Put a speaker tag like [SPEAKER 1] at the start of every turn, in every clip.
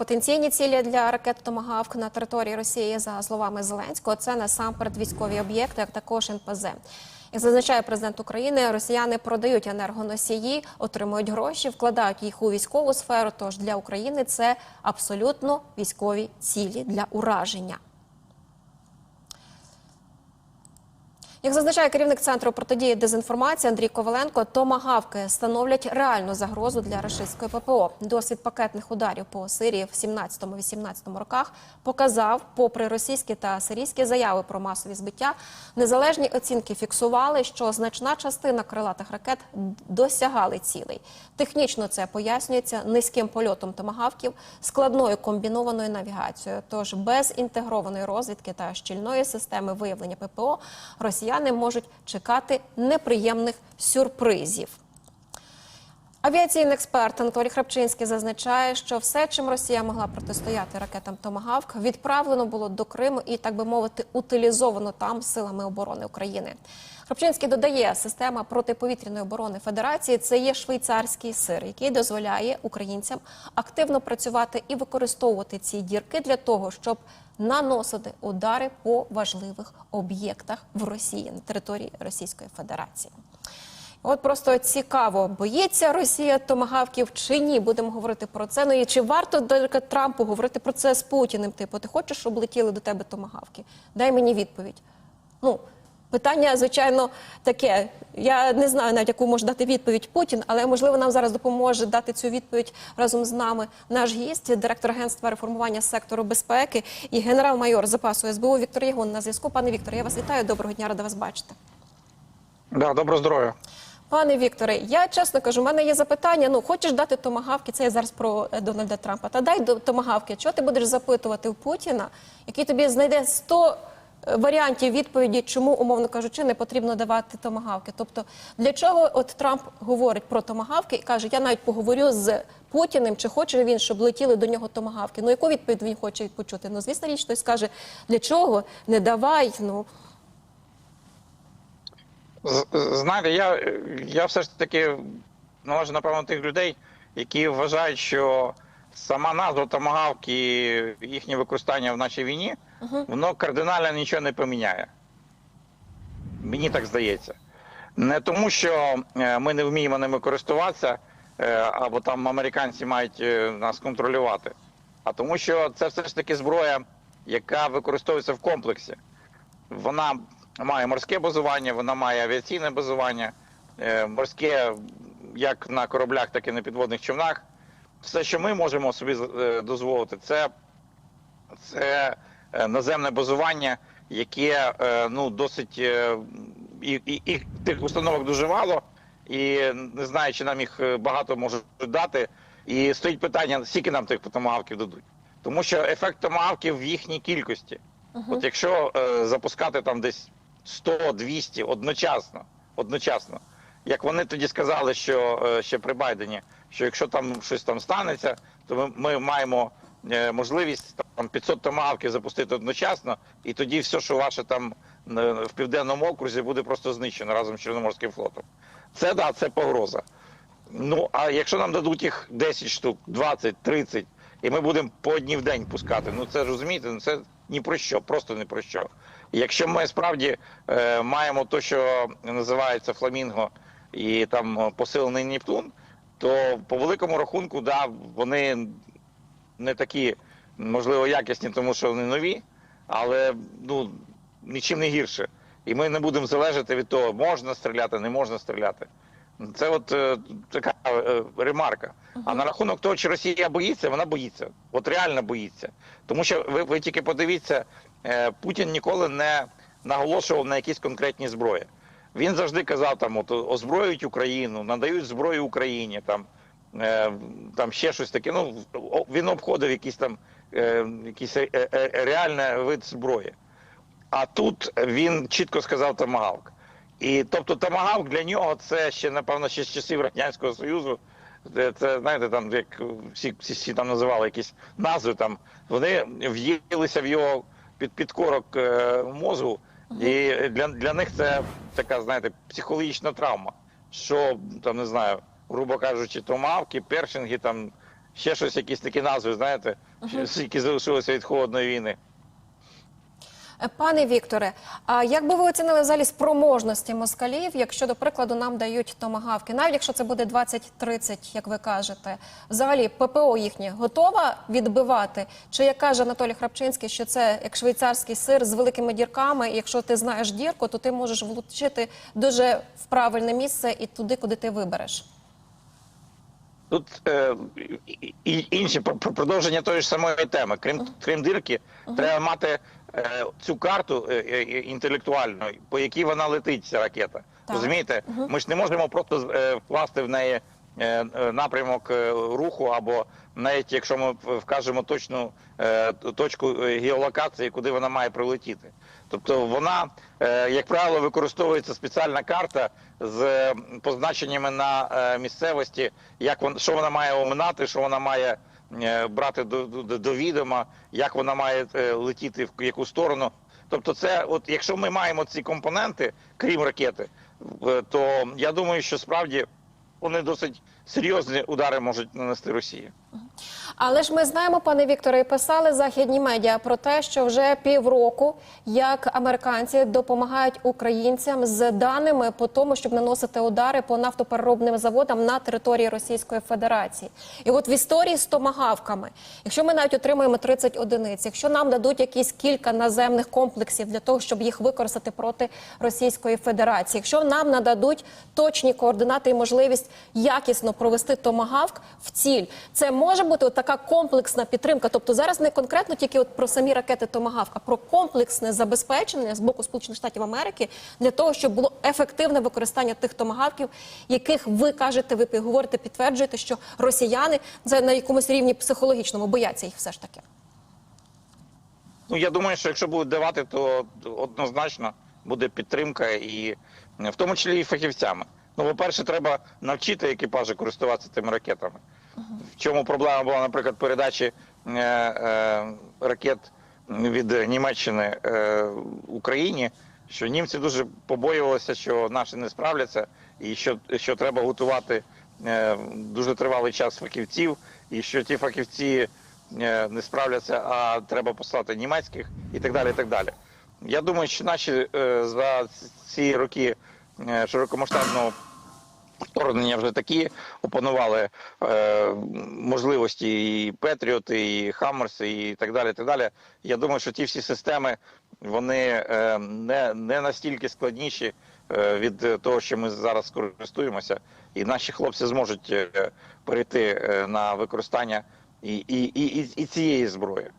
[SPEAKER 1] потенційні цілі для ракет Томагавк на території Росії, за словами Зеленського, це насамперед військові об'єкти, як також НПЗ. Як зазначає президент України, росіяни продають енергоносії, отримують гроші, вкладають їх у військову сферу. Тож для України це абсолютно військові цілі для ураження. Як зазначає керівник центру протидії дезінформації Андрій Коваленко, томагавки становлять реальну загрозу для рашистської ППО. Досвід пакетних ударів по Сирії в 17-18 роках показав, попри російські та сирійські заяви про масові збиття, незалежні оцінки фіксували, що значна частина крилатих ракет досягали цілей. Технічно це пояснюється низьким польотом томагавків, складною комбінованою навігацією. Тож без інтегрованої розвідки та щільної системи виявлення ППО росіяни можуть чекати неприємних сюрпризів. Авіаційний експерт Анатолій Храпчинський зазначає, що все, чим Росія могла протистояти ракетам Томагавк, відправлено було до Криму і, так би мовити, утилізовано там силами оборони України. Храпчинський додає, система протиповітряної оборони Федерації це є швейцарський сир, який дозволяє українцям активно працювати і використовувати ці дірки для того, щоб наносити удари по важливих об'єктах в Росії на території Російської Федерації. От просто цікаво, боїться Росія томагавків чи ні? Будемо говорити про це. Ну і чи варто Трампу говорити про це з Путіним? Типу, ти хочеш, щоб летіли до тебе томагавки? Дай мені відповідь. Ну, питання, звичайно, таке. Я не знаю навіть, яку може дати відповідь Путін, але можливо нам зараз допоможе дати цю відповідь разом з нами наш гість, директор агентства реформування сектору безпеки і генерал-майор запасу СБУ Віктор Ягун на зв'язку. Пане Вікторе, я вас вітаю. Доброго дня, рада вас бачити.
[SPEAKER 2] Да, доброго здоров'я.
[SPEAKER 1] Пане Вікторе, я чесно кажу, в мене є запитання. Ну, хочеш дати томагавки? Це я зараз про е, Дональда Трампа. Та дай до- томагавки. Чого ти будеш запитувати у Путіна, який тобі знайде 100 е, варіантів відповіді, чому, умовно кажучи, не потрібно давати томагавки? Тобто, для чого от Трамп говорить про томагавки і каже, я навіть поговорю з Путіним, чи хоче він, щоб летіли до нього томагавки? Ну, яку відповідь він хоче почути? Ну, звісно, річ, хтось скаже, для чого? Не давай. Ну,
[SPEAKER 2] Знаєте, я, я все ж таки належу, напевно, тих людей, які вважають, що сама назва томагавки, їхнє використання в нашій війні, воно кардинально нічого не поміняє. Мені так здається. Не тому, що е, ми не вміємо ними користуватися, е, або там американці мають е, нас контролювати, а тому, що це все ж таки зброя, яка використовується в комплексі. Вона має морське базування, вона має авіаційне базування, морське як на кораблях, так і на підводних човнах. Все, що ми можемо собі дозволити, це, це наземне базування, яке е, ну, досить е, і, і, і тих установок дуже мало, і не знаю, чи нам їх е, багато можуть дати. І стоїть питання, скільки нам тих томагавків дадуть. Тому що ефект томагавків в їхній кількості. От якщо е, запускати там десь 100-200 одночасно, одночасно, як вони тоді сказали, що е, ще при Байдені, що якщо там щось там станеться, то ми, ми маємо е, можливість там 500 томагавків запустити одночасно, і тоді все, що ваше там е, в південному окрузі, буде просто знищено разом з Чорноморським флотом. Це да, це погроза. Ну а якщо нам дадуть їх 10 штук, 20, 30, і ми будемо по одній в день пускати, ну це розумієте, ну це ні про що, просто ні про що. Якщо ми справді е, маємо те, що називається фламінго і там е, посилений Нептун, то по великому рахунку, да, вони не такі, можливо, якісні, тому що вони нові, але ну нічим не гірше. І ми не будемо залежати від того, можна стріляти, не можна стріляти. Це от е, така е, ремарка. А на рахунок того, чи Росія боїться, вона боїться. От реально боїться. Тому що ви, ви тільки подивіться, е, Путін ніколи не наголошував на якісь конкретні зброї. Він завжди казав, там от озброюють Україну, надають зброю Україні, там, там ще щось таке. Ну, він обходив якийсь там е, якийсь е, е, реальний вид зброї. А тут він чітко сказав томагавк. І тобто томагавк для нього це ще, напевно, ще з часів Радянського Союзу. Це, це знаєте, там як всі, всі, всі там називали якісь назви, там вони в'їлися в його під підкорок е, мозку, і для, для них це така, знаєте, психологічна травма. Що там не знаю, грубо кажучи, томавки, першинги, там ще щось, якісь такі назви, знаєте, які залишилися від холодної війни.
[SPEAKER 1] Е, Пане Вікторе, а як би ви оцінили взагалі спроможності москалів, якщо, до прикладу, нам дають томагавки, навіть якщо це буде 20-30, як ви кажете, взагалі ППО їхнє готова відбивати? Чи як каже Анатолій Храпчинський, що це як швейцарський сир з великими дірками, і якщо ти знаєш дірку, то ти можеш влучити дуже в правильне місце і туди, куди ти вибереш?
[SPEAKER 2] Тут е, і- інші про- про продовження тої ж самої теми. Крім крім дирки, треба мати е, цю карту е, е, інтелектуальну, по якій вона летить, ця ракета.
[SPEAKER 1] Так.
[SPEAKER 2] Розумієте? Ми ж не можемо просто е, вкласти в неї е, е, напрямок е, руху, або навіть якщо ми вкажемо точну е, точку е, геолокації, куди вона має прилетіти. Тобто вона, е, як правило, використовується спеціальна карта з е, позначеннями на е, місцевості, як вон, що вона має оминати, що вона має е, брати до, до, до відома, як вона має е, летіти в яку сторону. Тобто, це, от якщо ми маємо ці компоненти, крім ракети, то я думаю, що справді вони досить серйозні удари можуть нанести Росії.
[SPEAKER 1] Але ж ми знаємо, пане Вікторе, і писали західні медіа про те, що вже півроку як американці допомагають українцям з даними по тому, щоб наносити удари по нафтопереробним заводам на території Російської Федерації. І от в історії з томагавками, якщо ми навіть отримуємо 30 одиниць, якщо нам дадуть якісь кілька наземних комплексів для того, щоб їх використати проти Російської Федерації, якщо нам нададуть точні координати і можливість якісно провести томагавк в ціль, це може бути от така комплексна підтримка. Тобто зараз не конкретно тільки от про самі ракети Томагавк, а про комплексне забезпечення з боку Сполучених Штатів Америки для того, щоб було ефективне використання тих томагавків, яких ви кажете, ви говорите, підтверджуєте, що росіяни це на якомусь рівні психологічному бояться їх все ж таки.
[SPEAKER 2] Ну я думаю, що якщо будуть давати, то однозначно буде підтримка, і в тому числі і фахівцями. Ну, по-перше, треба навчити екіпажі користуватися тими ракетами. В чому проблема була, наприклад, передачі е, е, ракет від Німеччини е, Україні, що німці дуже побоювалися, що наші не справляться, і що, що треба готувати е, дуже тривалий час фахівців, і що ті фахівці е, не справляться, а треба послати німецьких і так далі. І так далі. Я думаю, що наші е, за ці роки е, широкомасштабного вторгнення вже такі опанували е, можливості і Петріоти, і Хаммерси, і так далі. так далі. Я думаю, що ті всі системи вони е, не, не настільки складніші е, від того, що ми зараз користуємося, і наші хлопці зможуть е, перейти е, на використання і, і, і, і, і цієї зброї.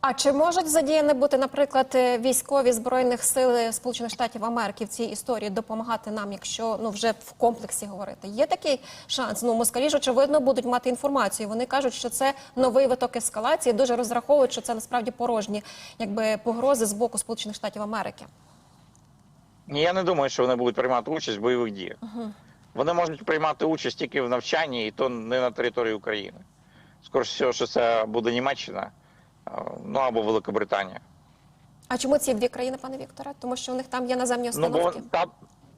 [SPEAKER 1] А чи можуть задіяні бути, наприклад, е, військові збройних сил Сполучених Штатів Америки в цій історії допомагати нам, якщо ну вже в комплексі говорити? Є такий шанс? Ну москалі ж очевидно будуть мати інформацію. Вони кажуть, що це новий виток ескалації. Дуже розраховують, що це насправді порожні, якби погрози з боку Сполучених Штатів Америки.
[SPEAKER 2] Ні, я не думаю, що вони будуть приймати участь в бойових діях. Вони можуть приймати участь тільки в навчанні, і то не на території України. Скоріше всього, що це буде Німеччина, ну або Великобританія.
[SPEAKER 1] А чому ці дві країни, пане Вікторе? Тому що у них там є наземні
[SPEAKER 2] Ну бо
[SPEAKER 1] установки.
[SPEAKER 2] там,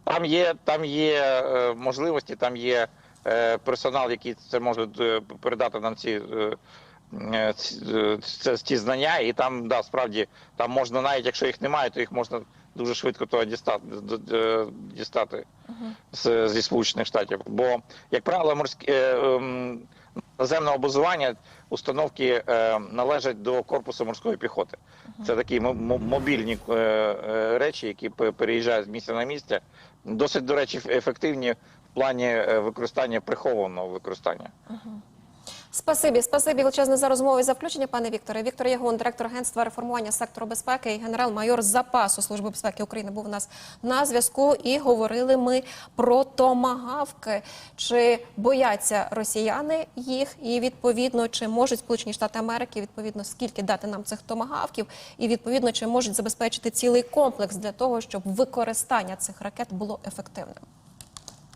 [SPEAKER 2] там є, там є е, можливості, там є е, персонал, який це може е, передати нам ці. ці, Це ці знання, і там да справді там можна навіть якщо їх немає, то їх можна дуже швидко того дістати дістати з, зі сполучених штатів. Бо як правило, морські ем, наземного базування установки е, належать до корпусу морської піхоти. Це такі мобільні е, е, речі, які пе- переїжджають з місця на місце. Досить, до речі, ефективні в плані використання прихованого використання.
[SPEAKER 1] Спасибі, спасибі величезне за розмову і за включення, пане Вікторе. Віктор Ягун, директор агентства реформування сектору безпеки і генерал-майор запасу Служби безпеки України був у нас на зв'язку. І говорили ми про томагавки. Чи бояться росіяни їх, і відповідно чи можуть Сполучені Штати Америки відповідно скільки дати нам цих томагавків, і відповідно чи можуть забезпечити цілий комплекс для того, щоб використання цих ракет було ефективним.